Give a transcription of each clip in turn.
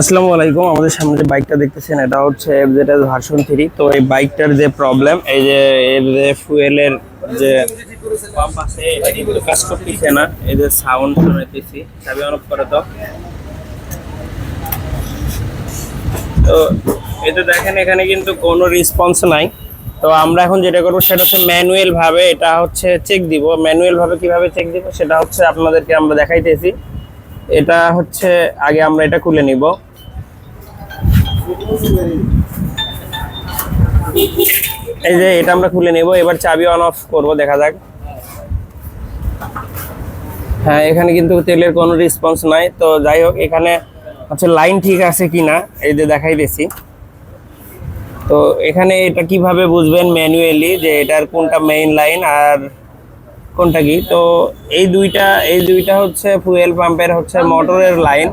আসসালামু আলাইকুম, আমাদের সামনে যে বাইকটা দেখতেছেন, এটা হচ্ছে এফজেড ভার্সন থ্রি তো এই বাইকটার যে প্রবলেম এই যে এর যে ফুয়েলের যে পাম্প আছে এটা কিন্তু কাজ করতেছে না। এই যে সাউন্ড শুনাইতেছি চাবি অন করে তো তো তো দেখেন, এখানে কিন্তু কোনো রেসপন্স নাই। তো আমরা এখন যেটা করব, সেটা হচ্ছে ম্যানুয়াল ভাবে এটা হচ্ছে চেক দিব। ম্যানুয়াল ভাবে কীভাবে চেক দিব, সেটা হচ্ছে আপনাদেরকে আমরা দেখাইতেছি। এটা হচ্ছে, আগে আমরা এটা খুলে নিব। এই যে এটা আমরা খুলে নেব, এবার চাবি অন অফ করব, দেখা যাক। হ্যাঁ এখানে কিন্তু তেলের কোনো রেসপন্স নাই, তো যাই হোক, এখানে হচ্ছে লাইন ঠিক আছে কি না এই যে দেখাই দিছি। তো এখানে এটা কীভাবে বুঝবেন ম্যানুয়ালি যে এটার কোনটা মেইন লাইন আর কোনটা কি? তো এই দুইটা এই দুইটা হচ্ছে ফুয়েল পাম্পের হচ্ছে মোটরের লাইন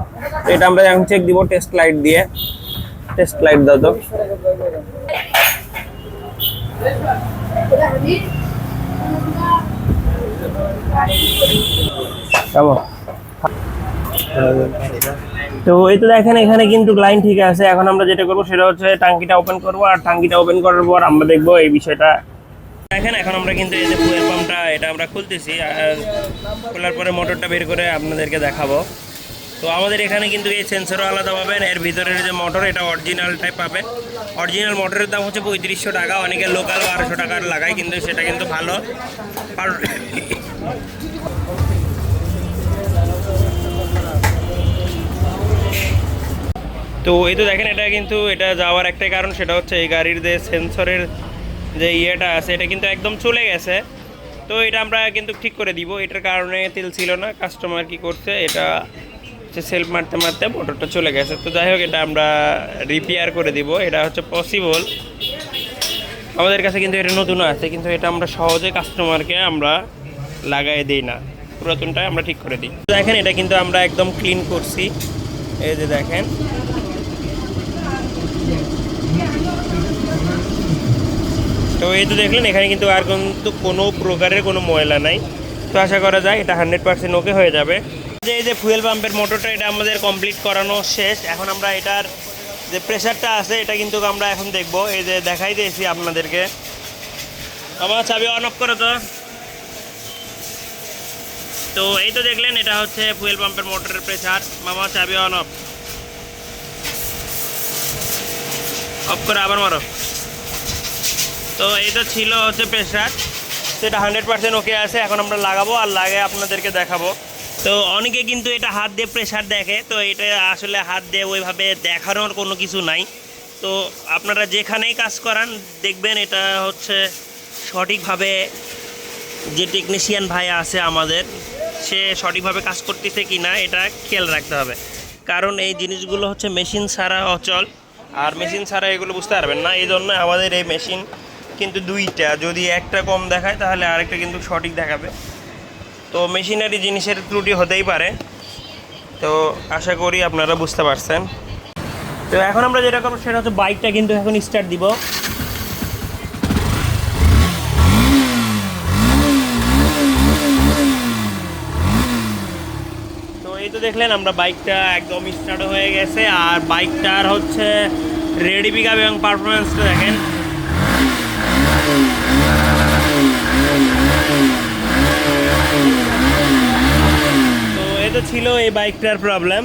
এটা আমরা এখন চেক দিব টেস্ট লাইট দিয়ে। টেস্ট লাইট দাও তো। তো এই তো দেখেন, এখানে কিন্তু লাইন ঠিক আছে। এখন আমরা যেটা করব, সেটা হচ্ছে টাঙ্কিটা ওপেন করব। আর টাঙ্কিটা ওপেন করার পর আমরা দেখব এই বিষয়টা দেখেন, এখন আমরা কিন্তু এই যে ফুয়েল পাম্পটা, এটা আমরা খুলতেছি, আর খোলার পরে মোটরটা বের করে আপনাদেরকে দেখাবো। তো আমাদের এখানে কিন্তু এই সেন্সরও আলাদা পাবেন, এর ভিতরের যে মোটর এটা অরিজিনালটাই পাবেন। অরিজিনাল মোটরের দাম হচ্ছে পঁয়ত্রিশশো টাকা, অনেকে লোকাল বারোশো টাকার লাগায়, কিন্তু সেটা কিন্তু ভালো। আর তো এই তো দেখেন, এটা কিন্তু, এটা যাওয়ার একটাই কারণ, সেটা হচ্ছে এই গাড়ির যে সেন্সরের যে ইয়েটা আছে, এটা কিন্তু একদম চলে গেছে। তো এটা আমরা কিন্তু ঠিক করে দিব। এটার কারণে তেল ছিল না কাস্টমার কি করছে, এটা হচ্ছে সেলফ মারতে মারতে মোটরটা চলে গেছে। তো যাই হোক, এটা আমরা রিপেয়ার করে দিব। এটা হচ্ছে পসিবল আমাদের কাছে কিন্তু এটা নতুন আছে, কিন্তু এটা আমরা সহজে কাস্টমারকে আমরা লাগাই দিই না। পুরাতনটা আমরা ঠিক করে দিই। দেখেন, এটা কিন্তু আমরা একদম ক্লিন করছি। এই যে দেখেন এই তো দেখলেন, এখানে কিন্তু আর কিন্তু কোনো প্রকারের কোনো ময়লা নাই। তো আশা করা যায় এটা হান্ড্রেড পার্সেন্ট ওকে হয়ে যাবে। যে এই যে ফুয়েল পাম্পের মোটরটা এটা আমাদের কমপ্লিট করানো শেষ। এখন আমরা এটার যে প্রেশারটা আছে, এটা কিন্তু আমরা এখন দেখব। এই যে দেখাই দিয়েছি আপনাদেরকে। আমার চাবি অন অফ করো তো তো এই তো দেখলেন, এটা হচ্ছে ফুয়েল পাম্পের মোটরের প্রেসার মামা, চাবি অন অফ অফ করে আবার মারো। তো এটা ছিল হচ্ছে প্রেসার সেটা হান্ড্রেড পার্সেন্ট ওকে আছে, এখন আমরা লাগাবো আর লাগে আপনাদেরকে দেখাবো। তো অনেকে কিন্তু এটা হাত দিয়ে প্রেশার দেখে, তো এটা আসলে হাত দিয়ে ওইভাবে দেখানোর কোনো কিছু নাই। তো আপনারা যেখানেই কাজ করান, দেখবেন এটা হচ্ছে সঠিকভাবে যে টেকনিশিয়ান ভাই আছে আমাদের, সে সঠিকভাবে কাজ করতেছে কি না এটা খেয়াল রাখতে হবে। কারণ এই জিনিসগুলো হচ্ছে মেশিন ছাড়া অচল। আর মেশিন ছাড়া এগুলো বুঝতে পারবেন না। এই জন্য আমাদের এই মেশিন কিন্তু দুইটা। যদি একটা কম দেখায়, তাহলে আরেকটা কিন্তু সঠিক দেখাবে। তো মেশিনারি জিনিসের ত্রুটি হতেই পারে। তো আশা করি আপনারা বুঝতে পারছেন। তো এখন আমরা যেটা করব, সেটা হচ্ছে বাইকটা কিন্তু এখন স্টার্ট দিব। তো এই তো দেখলেন, আমরা বাইকটা একদম স্টার্ট হয়ে গেছে। আর বাইকটার হচ্ছে রেডি পিক এবং পারফরমেন্সটা দেখেন তো এই তো ছিল এই বাইকটার প্রবলেম।